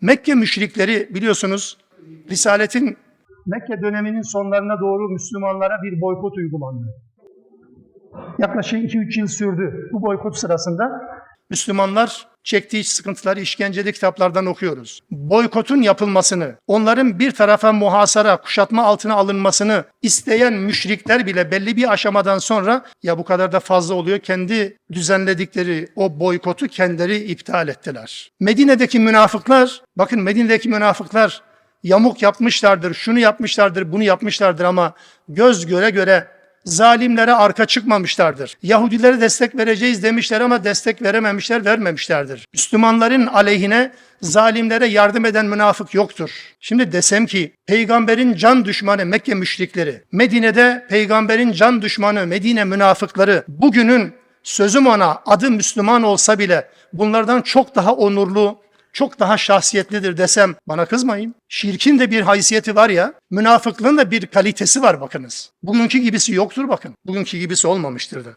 Mekke müşrikleri biliyorsunuz Risaletin Mekke döneminin sonlarına doğru Müslümanlara bir boykot uygulandı. Yaklaşık 2-3 yıl sürdü bu boykot sırasında. Müslümanlar çektiği sıkıntıları işkenceli kitaplardan okuyoruz. Boykotun yapılmasını, onların bir tarafa muhasara, kuşatma altına alınmasını isteyen müşrikler bile belli bir aşamadan sonra ya bu kadar da fazla oluyor kendi düzenledikleri o boykotu kendileri iptal ettiler. Medine'deki münafıklar, bakın Medine'deki münafıklar yamuk yapmışlardır, şunu yapmışlardır, bunu yapmışlardır ama göz göre göre zalimlere arka çıkmamışlardır. Yahudilere destek vereceğiz demişler ama destek verememişler, vermemişlerdir. Müslümanların aleyhine zalimlere yardım eden münafık yoktur. Şimdi desem ki peygamberin can düşmanı Mekke müşrikleri, Medine'de peygamberin can düşmanı Medine münafıkları bugünün sözüm ona adı Müslüman olsa bile bunlardan çok daha onurlu, çok daha şahsiyetlidir desem bana kızmayın. Şirkin de bir haysiyeti var ya, münafıklığın da bir kalitesi var bakınız. Bugünkü gibisi yoktur bakın. Bugünkü gibisi olmamıştır da.